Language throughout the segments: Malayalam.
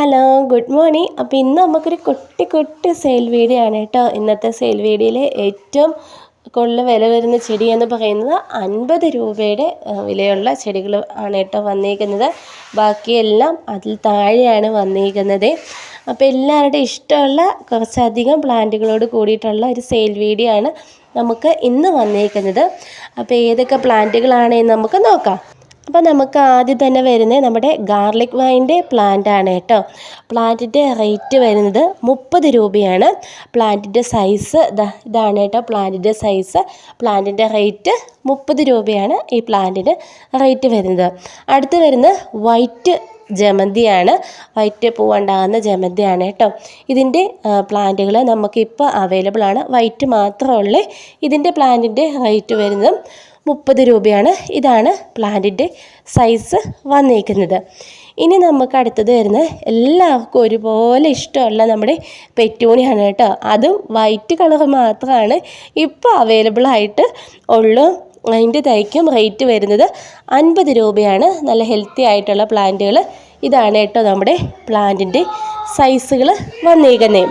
Hello good morning. അപ്പോൾ ഇന്ന് നമുക്കൊരു കുട്ടി കുട്ടി സെയിൽ വീഡിയോ ആണ് കേട്ടോ. ഇന്നത്തെ സെയിൽ വീഡിയോയിലെ ഏറ്റവും കൂടുതൽ വില വരുന്ന ചെടി എന്ന് പറയുന്നത് അൻപത് രൂപയുടെ വിലയുള്ള ചെടികൾ ആണ് കേട്ടോ വന്നിരിക്കുന്നത് ബാക്കിയെല്ലാം അതിൽ താഴെയാണ് വന്നിരിക്കുന്നത് അപ്പോൾ എല്ലാവരുടെയും ഇഷ്ടമുള്ള കുറച്ചധികം പ്ലാന്റുകളോട് കൂടിയിട്ടുള്ള ഒരു സെയിൽ വീഡിയോ ആണ് നമുക്ക് ഇന്ന് വന്നിരിക്കുന്നത് അപ്പോൾ ഏതൊക്കെ പ്ലാന്റുകളാണെന്ന് നമുക്ക് നോക്കാം. അപ്പോൾ നമുക്ക് ആദ്യം തന്നെ വരുന്നത് നമ്മുടെ ഗാർലിക് വൈന്റെ പ്ലാന്റ് ആണ് കേട്ടോ. പ്ലാന്റിന്റെ റേറ്റ് വരുന്നത് മുപ്പത് രൂപയാണ്. പ്ലാന്റിന്റെ സൈസ് ഇതാണ് കേട്ടോ പ്ലാന്റിന്റെ സൈസ് പ്ലാന്റിന്റെ റേറ്റ് മുപ്പത് രൂപയാണ് ഈ പ്ലാന്റിന് റേറ്റ് വരുന്നത്. അടുത്ത് വരുന്ന വൈറ്റ് ജമന്തിയാണ്. വൈറ്റ് പൂവുണ്ടാകുന്ന ജമന്തിയാണ് കേട്ടോ. ഇതിന്റെ പ്ലാന്റുകൾ നമുക്കിപ്പോൾ അവൈലബിൾ ആണ്. വൈറ്റ് മാത്രമുള്ളേ ഇതിന്റെ പ്ലാന്റിന്റെ റേറ്റ് വരുന്നത് മുപ്പത് രൂപയാണ് ഇതാണ് പ്ലാന്റിന്റെ സൈസ് വന്നിരിക്കുന്നത് ഇനി നമുക്ക് അടുത്തത് വരുന്ന എല്ലാവർക്കും ഒരുപോലെ ഇഷ്ടമുള്ള നമ്മുടെ പെറ്റൂണിയാണ് കേട്ടോ. അതും വൈറ്റ് കളർ മാത്രമാണ് ഇപ്പോൾ അവൈലബിൾ ആയിട്ട് ഉള്ളൂ. അതിന്റെ തൈക്കും റേറ്റ് വരുന്നത് അൻപത് രൂപയാണ്. നല്ല ഹെൽത്തി ആയിട്ടുള്ള പ്ലാന്റുകൾ ഇതാണ് കേട്ടോ നമ്മുടെ പ്ലാന്റിന്റെ സൈസുകൾ വന്നേക്കുന്നത്.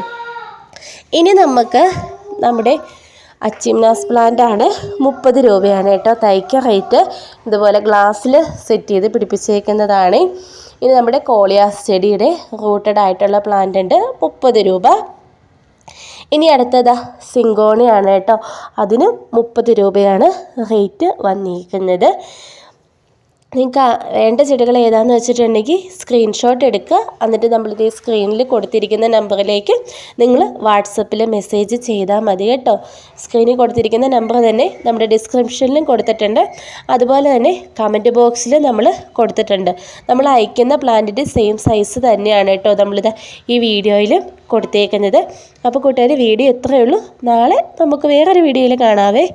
ഇനി നമുക്ക് നമ്മുടെ അച്ചിംനാസ് പ്ലാന്റ് ആണ് മുപ്പത് രൂപയാണ് കേട്ടോ. തൈക്ക റേറ്റ് ഇതുപോലെ ഗ്ലാസ്സിൽ സെറ്റ് ചെയ്ത് പിടിപ്പിച്ചേക്കുന്നതാണ്. ഇനി നമ്മുടെ കോളിയാസ് ചെടിയുടെ റൂട്ടഡ് ആയിട്ടുള്ള പ്ലാന്റ് ഉണ്ട്. മുപ്പത് രൂപ. ഇനി അടുത്തതാ സിങ്കോണിയാണ് കേട്ടോ. അതിന് മുപ്പത് രൂപയാണ് റേറ്റ് വന്നിരിക്കുന്നത്. നിങ്ങൾക്ക് വേണ്ട ചെടികൾ ഏതാണെന്ന് വെച്ചിട്ടുണ്ടെങ്കിൽ സ്ക്രീൻഷോട്ട് എടുക്കുക. എന്നിട്ട് നമ്മളിത് സ്ക്രീനിൽ കൊടുത്തിരിക്കുന്ന നമ്പറിലേക്ക് നിങ്ങൾ വാട്സപ്പിൽ മെസ്സേജ് ചെയ്താൽ മതി കേട്ടോ. സ്ക്രീനിൽ കൊടുത്തിരിക്കുന്ന നമ്പർ തന്നെ നമ്മുടെ ഡിസ്ക്രിപ്ഷനിലും കൊടുത്തിട്ടുണ്ട്. അതുപോലെ തന്നെ കമന്റ് ബോക്സിൽ നമ്മൾ കൊടുത്തിട്ടുണ്ട്. നമ്മൾ അയക്കുന്ന പ്ലാന്റിന്റെ സെയിം സൈസ് തന്നെയാണ് കേട്ടോ നമ്മളിത് ഈ വീഡിയോയിൽ കൊടുത്തേക്കുന്നത്. അപ്പോൾ കൂട്ടുകാർ വീഡിയോ എത്രയേ ഉള്ളൂ. നാളെ നമുക്ക് വേറൊരു വീഡിയോയിൽ കാണാവേ.